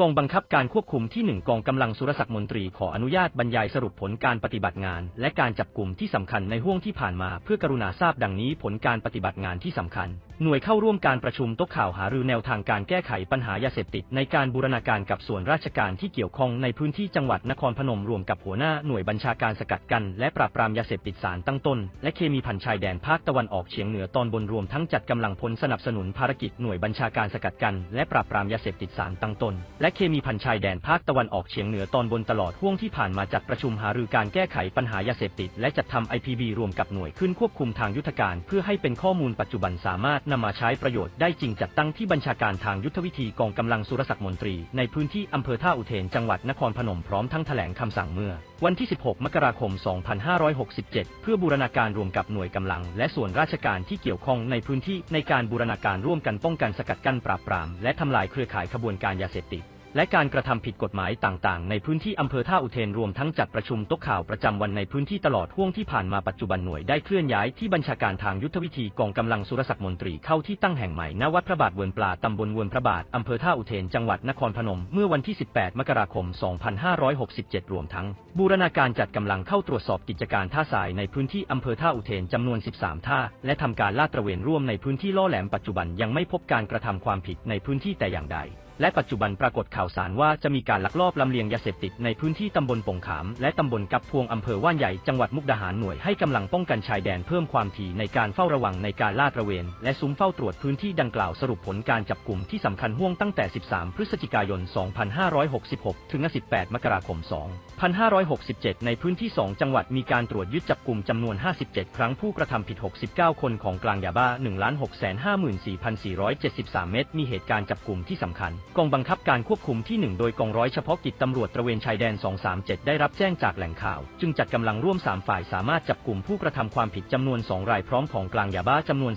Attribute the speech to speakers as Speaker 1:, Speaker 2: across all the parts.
Speaker 1: กองบังคับการควบคุมที่ 1 กองกำลังสุรศักดิ์มนตรีขออนุญาตบรรยายสรุปผลการปฏิบัติงาน และการจับกลุ่มที่สำคัญในห่วงที่ผ่านมาเพื่อกรุณาทราบดังนี้ผลการปฏิบัติงานที่สำคัญ หน่วยเข้าร่วมการประชุมโต๊ะข่าวหารือแนวทางการแก้ไขปัญหายาเสพติดในการบูรณาการกับส่วนราชการที่เกี่ยวข้องในพื้นที่จังหวัดนครพนมรวมกับหัวหน้าหน่วยบัญชาการสกัดกัน และปราบปรามยาเสพติดสารตั้งต้น และเคมีพันชายแดนภาคตะวันออกเฉียงเหนือตอนบนรวมทั้งจัดกำลังพลสนับสนุนภารกิจหน่วยบัญชาการสกัดกัน และปราบปรามยาเสพติดสารตั้งต้นและเคมีพันชายแดนภาคตะวันออกเฉียงเหนือตอนบนตลอดห่วงที่ผ่านมาจัดประชุมหารือการแก้ไขปัญหายาเสพติด และจัดทำ IPB รวมกับหน่วยขึ้นควบคุมทางยุทธการ เพื่อให้เป็นข้อมูลปัจจุบันสามารถนำมาใช้ประโยชน์ได้จริงจัดตั้งที่บัญชาการทางยุทธวิธีกองกำลังสุรศักดิ์มนตรี ในพื้นที่อำเภอท่าอุเทนจังหวัดนครพนมพร้อมทั้งแถลงคำสั่งเมื่อ วันที่ 16 มกราคม 2567 เพื่อบูรณาการรวมกับหน่วยกำลัง และส่วนราชการที่เกี่ยวข้องในพื้นที่ในการบูรณาการร่วมกันป้องกันสกัดกั้นปราบปราม และทำลายเครือข่ายขบวนการยาเสพติด และการกระทำผิดกฎหมายต่างๆ ในพื้นที่อำเภอท่าอุเทนรวมทั้งจัดประชุมโต๊ะข่าวประจำวันในพื้นที่ตลอดห่วงที่ผ่านมาปัจจุบันหน่วยได้เคลื่อนย้ายที่บัญชาการทางยุทธวิธีกองกำลังสุรศักดิ์มนตรีเข้าที่ตั้งแห่งใหม่ณวัดพระบาทเวินปลาตำบลเวินพระบาทอำเภอท่าอุเทนจังหวัดนครพนม เมื่อวันที่ 18 มกราคม 2567 รวมทั้ง บูรณาการจัดกำลังเข้าตรวจสอบกิจการท่าทรายในพื้นที่อำเภอท่าอุเทนจำนวน 13 ท่า และทำการลาดตระเวนร่วมในพื้นที่ล่อแหลมปัจจุบันยังไม่พบการกระทำความผิดในพื้นที่แต่อย่างใด และปัจจุบันปรากฏข่าวสารว่าจะมีการลักลอบลำเลียงยาเสพติดในพื้นที่ตำบลปงขาม และตำบลกับพวงอำเภอว่านใหญ่จังหวัดมุกดาหารหน่วยให้กำลังป้องกันชายแดนเพิ่มความถี่ในการเฝ้าระวังในการลาดตระเวน และซุ้มเฝ้าตรวจพื้นที่ดังกล่าวสรุปผลการจับกลุ่มที่สำคัญห่วงตั้งแต่ 13 พฤศจิกายน 2566 ถึง 18 มกราคม 2567 ในพื้นที่ 2 จังหวัดมีการตรวจยึดจับกลุ่มจำนวน 57 ครั้งผู้กระทำผิด 69 คนของกลางยาบ้า 1,654,473 เม็ดมีเหตุการณ์จับกลุ่มที่สำคัญกองบังคับการควบคุมที่ 1 โดยกองร้อยเฉพาะกิจตำรวจตระเวนชายแดน 237 ได้รับแจ้งจากแหล่งข่าว จึงจัดกำลังร่วม 3 ฝ่ายสามารถจับกลุ่มผู้กระทำความผิดจำนวน 2 รายพร้อมของกลางยาบ้าจำนวน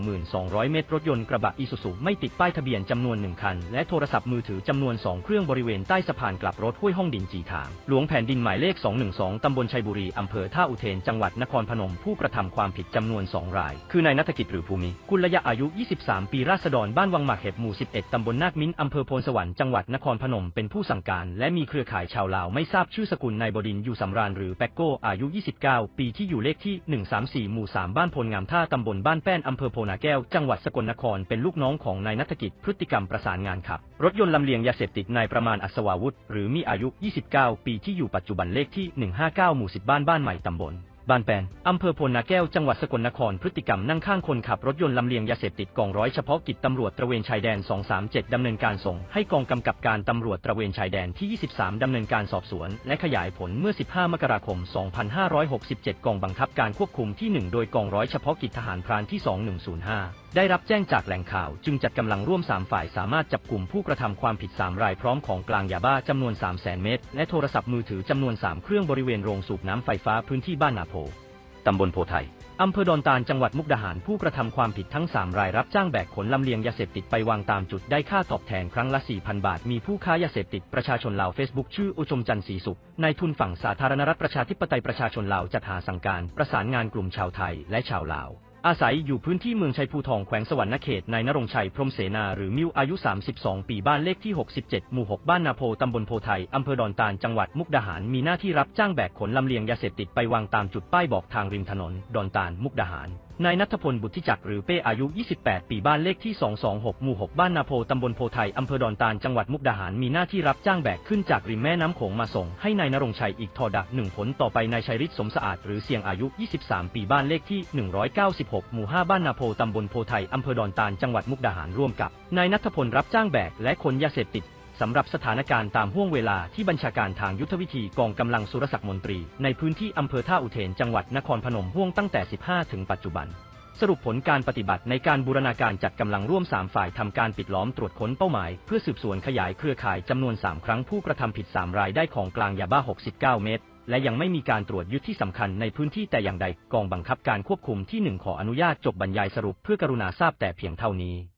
Speaker 1: 312,000 เม็ดรถยนต์กระบะอีซูซูไม่ติดป้ายทะเบียนจำนวน 1 คัน และโทรศัพท์มือถือจำนวน 2 เครื่องบริเวณใต้สะพานกลับรถห้วยห้องดินจีทางหลวงแผ่นดินหมายเลข 212 ตำบลชัยบุรีอำเภอท่าอุเทนจังหวัดนครพนมผู้กระทำความผิดจำนวน 2 ราย คือนายนัฐกิจหรือภูมิ กุลยะอายุ 23 ปีราษฎรบ้านวังหมากเห็บหมู่ 11ตำบลนาคมิอำเภอโพนสวรรค์จังหวัดนครพนมเป็นผู้สั่งการ และมีเครือข่ายชาวลาวไม่ทราบชื่อสกุลนายบดินอยู่สำราญหรือแปกโก้อายุ 29 ปีที่อยู่เลขที่ 134 หมู่ 3 บ้านโพลงามท่าตำบลบ้านแป้นอำเภอโพนาแก้ว จังหวัดสกลนครเป็นลูกน้องของนายนัฐกิจพฤติกรรมประสานงานขับ รถยนต์ลำเลียงยาเสพติดนายประมาณอัศวาวุธ หรือมีอายุ 29 ปีที่อยู่ปัจจุบันเลขที่ 159 หมู่ 10 บ้านบ้านใหม่ตำบล บ้านแปนอำเภอพลนาแก้ว จังหวัดสกลนคร พฤติกรรมนั่งข้างคนขับรถยนต์ลำเลียงยาเสพติดกองร้อยเฉพาะกิจตำรวจตระเวนชายแดน 237 ดำเนินการส่ง ให้กองกำกับการตำรวจตระเวนชายแดนที่ 23 ดำเนินการสอบสวน และขยายผลเมื่อ 15 มกราคม 2567 กองบังคับการควบคุมที่ 1 โดยกองร้อยเฉพาะกิจทหารพรานที่ 2105 ได้รับแจ้งจากแหล่งข่าวจึงจัดกำลังร่วม 3 ฝ่ายสามารถจับกลุ่มผู้กระทำความผิด 3 รายพร้อมของกลางยาบ้าจำนวน 3 0 0 0 0 เม็ดและโทรศัพท์มือถือจำนวน 3 เครื่องบริเวณโรงสูบน้ำไฟฟ้าพื้นที่บ้านนาโพตำบลโพไทยอำเภอดอนตาลจังหวัดมุกดาหารผู้กระทำความผิดทั้ง 3 รายรับจ้างแบกขนลำเลียงยาเสพติดไปวางตามจุดได้ค่าตอบแทนครั้งละ 4,000 บาท มีผู้ค้ายาเสพติดประชาชนลาวเฟซบุ๊กชื่ออุชมจันทร์ศรีสุขนายทุนฝั่งสาธารณรัฐประชาธิปไตยประชาชนลาวจัดหาสั่งการประสานงานกลุ่มชาวไทยและชาวลาว อาศัยอยู่พื้นที่เมืองชัยภูทองแขวงสวรรณเขตนายนรงชัยพรมเสนาหรือมิวอายุ 32 ปีบ้านเลขที่ 67 หมู่ 6 บ้านนาโพตำบลโพไทยอำเภอดอนตาลจังหวัดมุกดาหารมีหน้าที่รับจ้างแบกขนลำเลียงยาเสพติดไปวางตามจุดป้ายบอกทางริมถนน ดอนตาลมุกดาหาร นายนัทพลบุตรจักรหรือเป้อายุ 28 ปีบ้านเลขที่ 226 หมู่ 6 บ้านนาโพตำบลโพไทยอำเภอดอนตาลจังหวัดมุกดาหารมีหน้าที่รับจ้างแบกขึ้นจากริมแม่น้ำโขงมาส่งให้นายนรงชัยอีกทอดักหนึ่งผลต่อไปนายชัยฤทธิ์สมสะอาดหรือเสียงอายุ 23 ปีบ้านเลขที่ 196 หมู่ 5 บ้านนาโพตำบลโพไทยอำเภอดอนตาลจังหวัดมุกดาหารร่วมกับนายนัทพลรับจ้างแบกและขนยาเสพติด สำหรับสถานการณ์ตามห่วงเวลาที่บัญชาการทางยุทธวิธีกองกำลังสุรศักดิ์มนตรี ในพื้นที่อำเภอท่าอุเทนจังหวัดนครพนมห่วงตั้งแต่ 15 ถึงปัจจุบัน สรุปผลการปฏิบัติในการบูรณาการจัดกำลังร่วม 3 ฝ่ายทำการปิดล้อมตรวจค้นเป้าหมาย เพื่อสืบสวนขยายเครือข่ายจำนวน 3 ครั้งผู้กระทำผิด 3 รายได้ของกลางยาบ้า 69 เม็ดและยังไม่มีการตรวจยึดที่สำคัญในพื้นที่แต่อย่างใดกองบังคับการควบคุมที่ 1 ขออนุญาตจบบรรยายสรุปเพื่อกรุณาทราบแต่เพียงเท่านี้